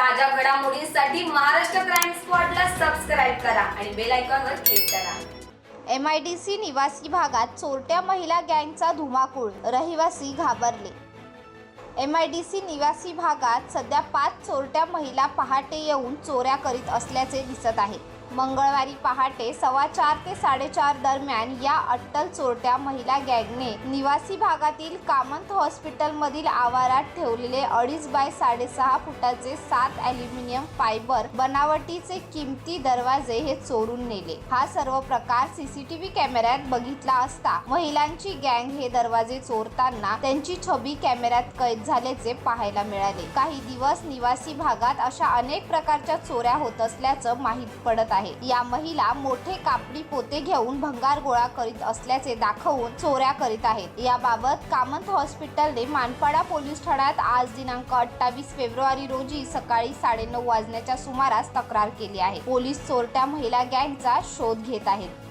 ताज्या घडामोडींसाठी Maharashtra crime स्पॉटला subscribe करा आणि बेल आयकॉनवर क्लिक करा. एम आय डी सी निवासी भागात चोरट्या महिला गँगचा धुमाकूळ. रहिवासी घाबरले. एम आय डी सी निवासी भागात सध्या पाच चोरट्या महिला पहाटे येऊन चोऱ्या करीत असल्याचे दिसत आहे. मंगळवारी पहाटे सव्वा चार ते साडेचार दरम्यान या अट्टल चोरट्या महिला गँगने निवासी भागातील कामंत हॉस्पिटलमधील आवारात ठेवलेले अडीच बाय साडेसहा फुटाचे सात ॲल्युमिनियम फायबर बनावटीचे किमती दरवाजे हे चोरून नेले. हा सर्व प्रकार सीसीटीव्ही कॅमेऱ्यात बघितला असता महिलांची गँग हे दरवाजे चोरताना त्यांची छबी कॅमेऱ्यात कैद झाल्याचे पाहायला मिळाले. काही दिवस निवासी भागात अशा अनेक प्रकारच्या चोऱ्या होत असल्याचं माहीत पडत आहे. आहे. या महिला मोठे कापडी पोते घेऊन भंगार गोळा करीत असल्याचे दाखवून चोऱ्या करीत आहेत. याबाबत कामंत हॉस्पिटलने मानपाडा पोलीस ठाण्यात आज दिनांक अठ्ठावीस फेब्रुवारी रोजी सकाळी साडेनऊ वाजण्याच्या सुमारास तक्रार केली आहे. पोलीस चोरट्या महिला गँगचा शोध घेत आहेत.